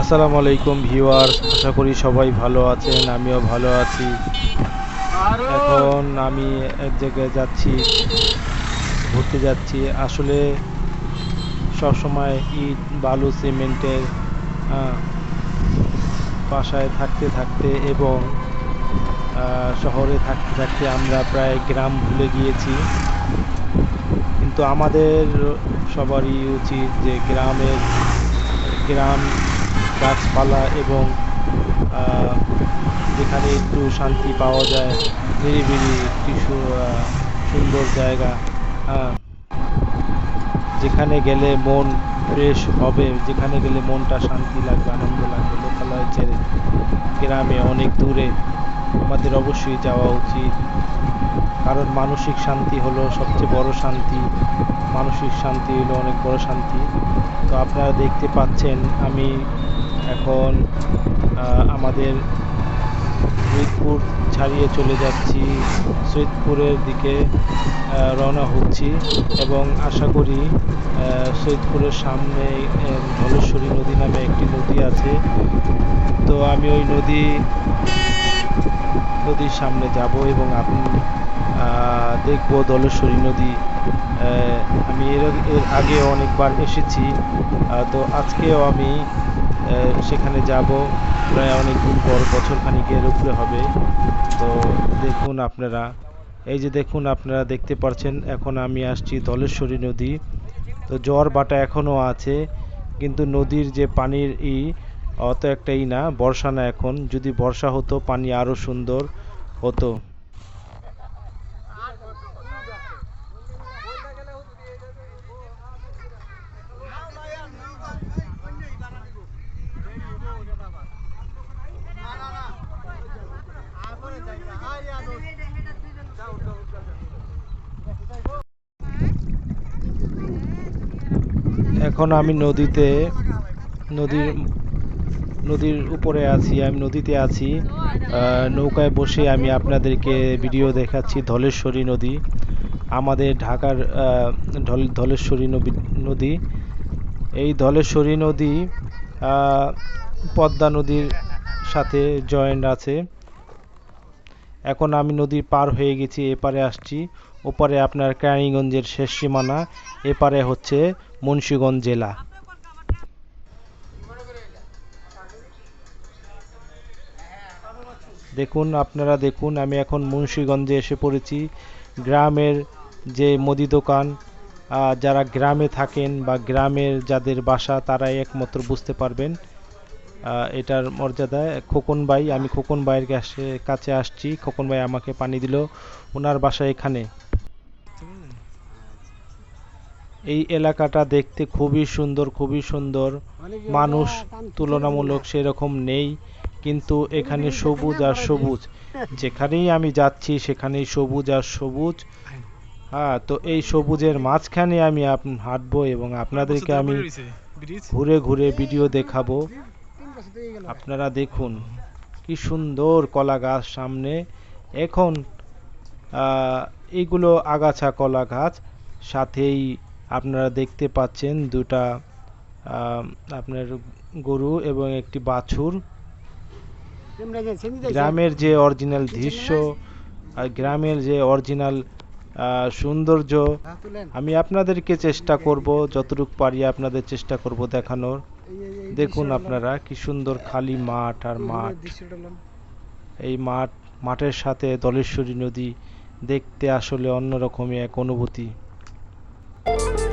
আসসালামু আলাইকুম ভিউয়ার আশা করি সবাই ভালো আছেন, আমিও ভালো আছি। এখন আমি এক জায়গায় যাচ্ছি, ঘুরতে যাচ্ছি। আসলে সবসময় ইট, বালু, সিমেন্টের বাসায় থাকতে থাকতে এবং শহরে থাকতে থাকতে আমরা প্রায় গ্রাম ভুলে গিয়েছি। কিন্তু আমাদের সবারই উচিত যে গ্রামের, গ্রাম গাছপালা এবং যেখানে একটু শান্তি পাওয়া যায়, নিরিবিলি একটি সুন্দর জায়গা যেখানে গেলে মন ফ্রেশ হবে, যেখানে গেলে মনটা শান্তি লাগবে, আনন্দ লাগবে, লোকালয় ছেড়ে গ্রামে অনেক দূরে আমাদের অবশ্যই যাওয়া উচিত। কারণ মানসিক শান্তি হলো সবচেয়ে বড় শান্তি, মানসিক শান্তি হলো অনেক বড় শান্তি। তো আপনারা দেখতে পাচ্ছেন, আমি এখন আমাদের সৈয়দপুর ছাড়িয়ে চলে যাচ্ছি সৈয়দপুরের দিকে রওনা হচ্ছি এবং আশা করি আহ, সৈয়দপুরের সামনে ধলেশ্বরী নদী নামে একটি নদী আছে। তো আমি ওই নদী নদীর সামনে যাব এবং আপনি দেখব দলেশ্বরী নদী। আমি এর এর আগে অনেকবার এসেছি। তো আজকেও আমি সেখানে যাব। প্রায় অনেক দিন পর বছর খানিকের উপরে হবে। তো দেখুন আপনারা, এই যে দেখুন আপনারা দেখতে পাচ্ছেন এখন আমি আসছি ধলেশ্বরী নদী। তো জ্বর বাটা এখনও আছে, কিন্তু নদীর যে পানির ই, অত একটা ই না, বর্ষা না এখন। যদি বর্ষা হতো, পানি আরও সুন্দর হতো। এখন আমি নদীতে, নদীর নদীর উপরে আছি, আমি নদীতে আছি। নৌকায় বসে আমি আপনাদেরকে ভিডিও দেখাচ্ছি, ধলেশ্বরী নদী। আমাদের ঢাকার ধল- ধলেশ্বরী নদী। এই ধলেশ্বরী নদী পদ্মা নদীর সাথে জয়েন্ট আছে। এখন আমি নদীর পার হয়ে গেছি, এপারে আসছি। ওপারে আপনার কেরানীগঞ্জের শেষ সীমানা, এপারে হচ্ছে মুন্সিগঞ্জ জেলা। দেখুন, আপনারা দেখুন, আমি এখন মুন্সিগঞ্জে এসে পড়েছি। গ্রামের যে মুদি দোকান যারা গ্রামে থাকেন বা গ্রামের যাদের বাসা, তারাই একমাত্র বুঝতে পারবেন। এটার মর্যাদা খোকন ভাই, আমি খোকন ভাইয়ের কাছে কাছে আসছি। খোকন ভাই আমাকে পানি দিল। ওনার বাসা এখানে। এই এলাকাটা দেখতে খুবই সুন্দর খুবই সুন্দর। মানুষ তুলনামূলক সেরকম নেই কিন্তু এখানে সবুজ আর সবুজ। যেখানেই আমি যাচ্ছি সেখানেই সবুজ আর সবুজ। হ্যাঁ তো এই সবুজের মাঝখানে আমি হাঁটবো এবং আপনাদেরকে আমি ঘুরে ঘুরে ভিডিও দেখাবো। আপনারা দেখুন কি সুন্দর কলা গাছ সামনে। এখন এগুলো আগাছা কলা গাছ সাথেই আপনারা দেখতে পাচ্ছেন দুটা আপনার গরু এবং একটি বাছুর। গ্রামের যে অরিজিনাল দৃশ্য আর গ্রামের যে অরিজিনাল সৌন্দর্য আমি আপনাদেরকে চেষ্টা করব যতটুকু পারি আপনাদের চেষ্টা করব দেখানোর। দেখুন আপনারা কি সুন্দর খালি মাঠ আর মাঠ। এই মাঠ মাঠের সাথে দলেশ্বরী নদী দেখতে আসলে অন্যরকমই এক অনুভূতি। you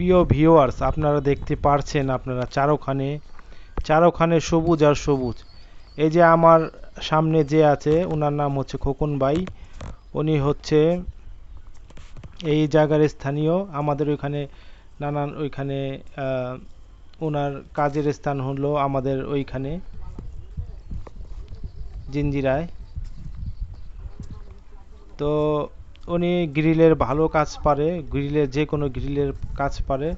প্রিয় ভিউয়ার্স আপনারা দেখতে পারছেন আপনারা চারোখানে চারোখানে সবুজ আর সবুজ। এই যে আমার সামনে যে আছে, ওনার নাম হচ্ছে খোকন ভাই। উনি হচ্ছে এই জায়গার স্থানীয়। আমাদের ওইখানে নানান ওইখানে ওনার কাজের স্থান হলো আমাদের ওইখানে। জিঞ্জিরায় তো উনি গ্রিলের ভালো কাজ পারে গ্রিলের যে কোনো গ্রিলের কাজ পারে।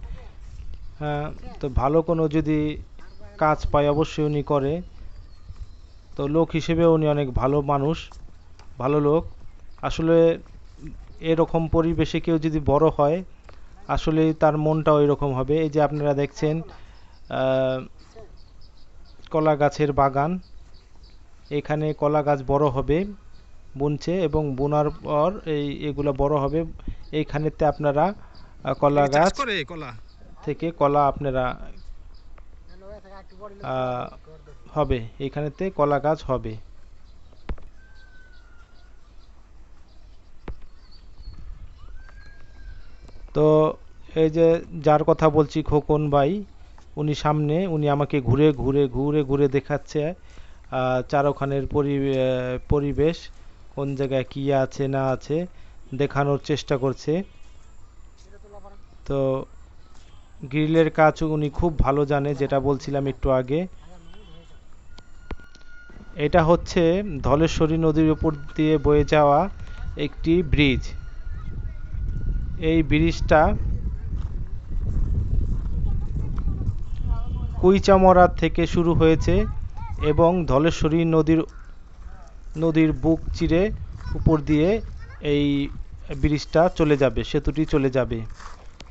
হ্যাঁ তো ভালো কোনো যদি কাজ পায় অবশ্যই উনি করে। তো লোক হিসেবে উনি অনেক ভালো মানুষ, ভালো লোক। আসলে এরকম পরিবেশে কেউ যদি বড় হয় আসলে তার মনটাও এরকম হবে। এই যে আপনারা দেখছেন কলা গাছের বাগান, এখানে কলা গাছ বড় হবে। বুনছে এবং বোনার পর এই এগুলা বড় হবে। এইখানেতে আপনারা কলা গাছ করে কলা? থেকে কলা আপনারা হবে। এইখানেতে কলা গাছ হবে। তো এই যে যার কথা বলছি খোকন ভাই উনি সামনে উনি আমাকে ঘুরে ঘুরে ঘুরে ঘুরে দেখাচ্ছে চারোখানের পরিবেশ। কোন জায়গায় কি আছে, না আছে, দেখানোর চেষ্টা করছে। তো গ্রিলের কাজ উনি খুব ভালো জানে, যেটা বলছিলাম একটু আগে। এটা হচ্ছে ধলেশ্বরী নদীর উপর দিয়ে বয়ে যাওয়া একটি ব্রিজ। এই ব্রিজটা কুইচামরা থেকে শুরু হয়েছে এবং ধলেশ্বরী নদীর নদীর বুক চিরে উপর দিয়ে এই ব্রিজটা চলে যাবে, সেতুটি চলে যাবে।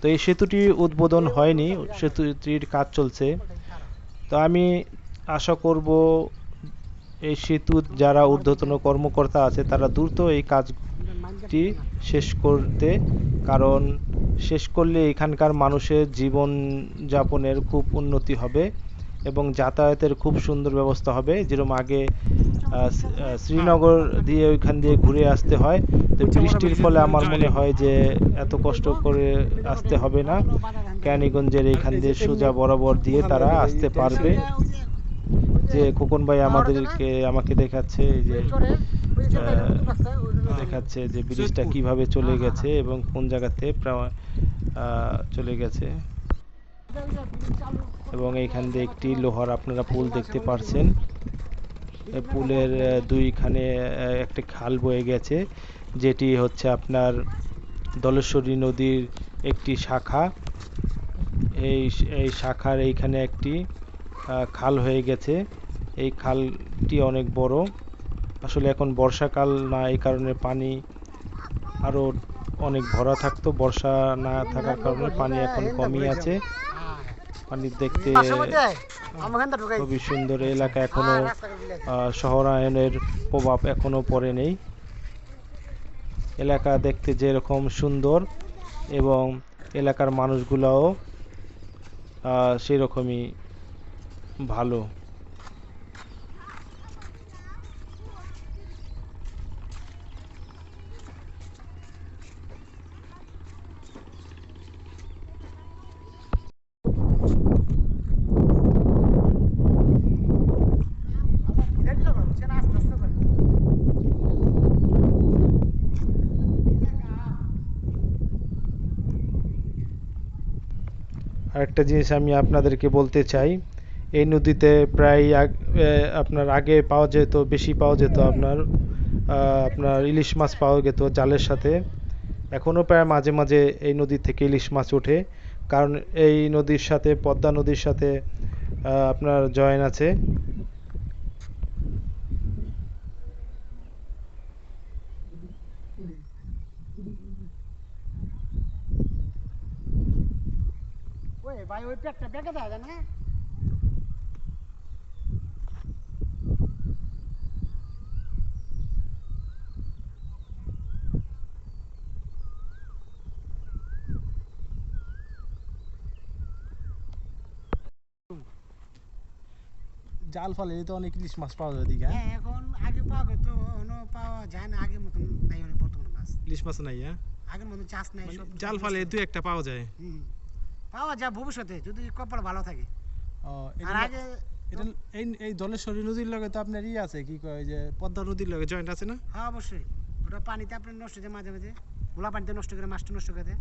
তো এই সেতুটি উদ্বোধন হয়নি, সেতুটির কাজ চলছে। তো আমি আশা করব এই সেতুর যারা ঊর্ধ্বতন কর্মকর্তা আছে, তারা দ্রুত এই কাজটি শেষ করতে, কারণ শেষ করলে এখানকার মানুষের জীবন যাপনের খুব উন্নতি হবে। এবং যাতায়াতের খুব সুন্দর ব্যবস্থা হবে। যেরকম আগে আহ, শ্রীনগর দিয়ে ওইখান দিয়ে ঘুরে আসতে হয়। তো বৃষ্টির ফলে আমার মনে হয় যে এত কষ্ট করে আসতে হবে না। ক্যানিগঞ্জের এইখান দিয়ে সোজা বরাবর দিয়ে তারা আসতে পারবে। যে খোকন ভাই আমাদেরকে আমাকে দেখাচ্ছে এই যে দেখাচ্ছে যে ব্রিজটা কীভাবে চলে গেছে এবং কোন জায়গাতে চলে গেছে। এবং এইখান দিয়ে একটি লোহার আপনারা পুল দেখতে পারছেন। পুলের দুইখানে একটি খাল বয়ে গেছে, যেটি হচ্ছে আপনার দলেশ্বরী নদীর একটি শাখা। এই এই শাখার এইখানে একটি খাল হয়ে গেছে। এই খালটি অনেক বড়। আসলে এখন বর্ষাকাল না, এই কারণে পানি আরও অনেক ভরা থাকতো। বর্ষা না থাকার কারণে পানি এখন কমই আছে। পানি দেখতে খুবই সুন্দর এলাকা এখনও শহরায়নের প্রভাব এখনও পড়ে নেই এলাকা দেখতে যেরকম সুন্দর এবং এলাকার মানুষগুলাও সেরকমই ভালো। আরেকটা জিনিস আমি আপনাদেরকে বলতে চাই। এই নদীতে প্রায় আপনার আগে পাওয়া যেত, বেশি পাওয়া যেত আপনার আপনার ইলিশ মাছ পাওয়া যেত জালের সাথে। এখনও প্রায় মাঝে মাঝে এই নদী থেকে ইলিশ মাছ ওঠে। কারণ এই নদীর সাথে, পদ্মা নদীর সাথে আপনার জয়েন আছে। ওই ভাই ওই পেটটা বেঁকে দেওয়া যায় না জাল ফলে তো অনেক ইলিশ মাছ পাওয়া যায় দিকে হ্যাঁ এখন আগে পাওয়া যেত এখনও পাওয়া যায় না আগের মতন নাই মানে বর্তমানে মাছ ইলিশ মাছ নাই হ্যাঁ আগের মতন চাষ নাই সব জাল ফলে দুই একটা পাওয়া যায় হুম। পাওয়া যায় ভবিষ্যতে যদি কপাল ভালো থাকে। আর আগে এটা এই এই দলেশ্বরী নদীর লগে তো আপনার ই আছে কি কয় যে পদ্মা নদীর লগে জয়েন্ট আছে না? হ্যাঁ অবশ্যই। ওটা পানিতে আপনার নষ্ট হয়ে যায় মাঝে মাঝে। গোলা পানিতে নষ্ট করে মাছটা নষ্ট করে দেয়।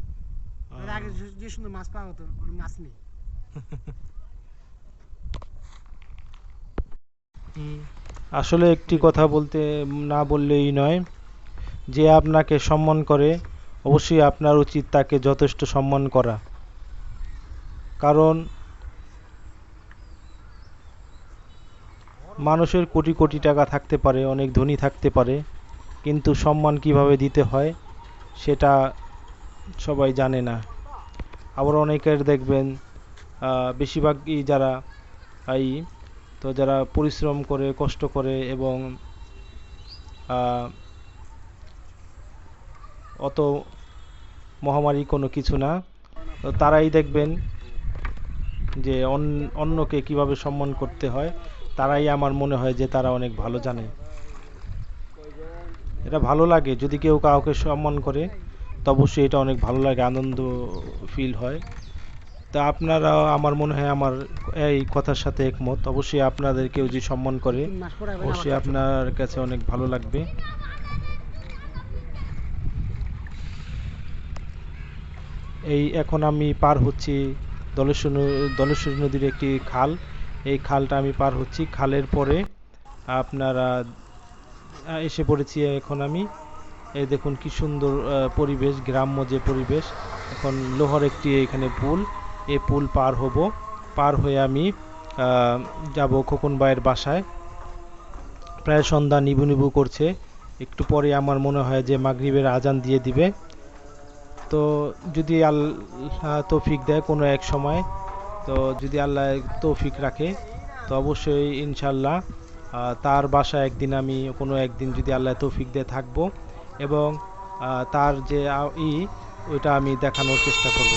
আগে যে- যে সুন্দর মাছ পাওয়া হতো কোনো মাছ নেই। আসলে একটি কথা বলতে না বললেই নয় যে আপনাকে সম্মান করে অবশ্যই আপনার উচিত তাকে যথেষ্ট সম্মান করা। কারণ মানুষের কোটি কোটি টাকা থাকতে পারে, অনেক ধনী থাকতে পারে, কিন্তু সম্মান কীভাবে দিতে হয় সেটা সবাই জানে না। আবার অনেকের দেখবেন বেশিরভাগই যারা এই তো যারা পরিশ্রম করে, কষ্ট করে এবং অত মহামারী কোনো কিছু না, তো তারাই দেখবেন যে অন- অন্যকে কীভাবে সম্মান করতে হয়, তারাই আমার মনে হয় যে তারা অনেক ভালো জানে। এটা ভালো লাগে, যদি কেউ কাউকে সম্মান করে, তো অবশ্যই এটা অনেক ভালো লাগে, আনন্দ ফিল হয়। তা আপনারাও আমার মনে হয় আমার এই কথার সাথে একমত। অবশ্যই আপনাদের কেউ যদি সম্মান করে, অবশ্যই আপনার কাছে অনেক ভালো লাগবে। এই এখন আমি পার হচ্ছি দলেশ্বর দলেশ্বরী নদীর একটি খাল। এই খালটা আমি পার হচ্ছি। খালের পরে আপনারা এসে পড়েছি এখন আমি। এই দেখুন কি সুন্দর পরিবেশ, গ্রাম্য যে পরিবেশ। এখন লোহার একটি এখানে পুল। এই পুল পার হব। পার হয়ে আমি যাব খোকন ভাইয়ের বাসায়। প্রায় সন্ধ্যা নিবু নিবু করছে। একটু পরে আমার মনে হয় যে মাগরিবের আজান দিয়ে দিবে। তো যদি আল্লাহ তৌফিক দেয় কোনো এক সময়, তো যদি আল্লাহ তৌফিক রাখে, তো অবশ্যই ইনশাল্লাহ তার বাসা একদিন আমি কোনো একদিন যদি আল্লাহ তৌফিক দিয়ে থাকব এবং তার যে ই, ওইটা আমি দেখানোর চেষ্টা করব।